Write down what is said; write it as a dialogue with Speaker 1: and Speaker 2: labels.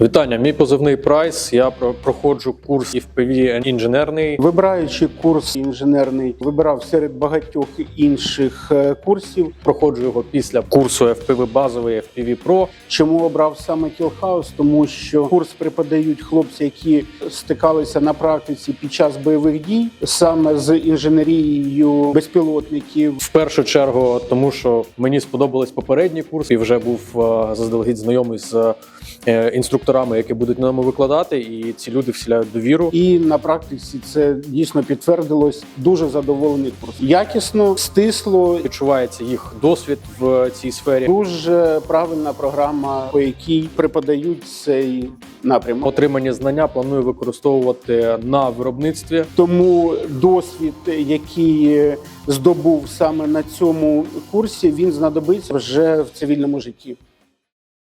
Speaker 1: Вітання, мій позивний прайс. Я про- проходжу курс FPV інженерний.
Speaker 2: Вибираючи курс інженерний, вибирав серед багатьох інших е, курсів.
Speaker 1: Проходжу його після курсу FPV базовий FPV Pro.
Speaker 2: Чому обрав саме Кілхаус? Тому що курс преподають хлопці, які стикалися на практиці під час бойових дій, саме з інженерією безпілотників.
Speaker 1: В першу чергу, тому що мені сподобались попередні курси, і вже був е, заздалегідь знайомий з е, інструкторами, які будуть на ньому викладати, і ці люди вселяють довіру.
Speaker 2: І на практиці це дійсно підтвердилось. Дуже задоволений курсом. Якісно, стисло,
Speaker 1: Відчувається їх досвід в цій сфері.
Speaker 2: дуже правильна програма, по якій преподають цей напрямок.
Speaker 1: Отримані знання планую використовувати на виробництві.
Speaker 2: Тому досвід, який здобув саме на цьому курсі, він знадобиться вже в цивільному житті.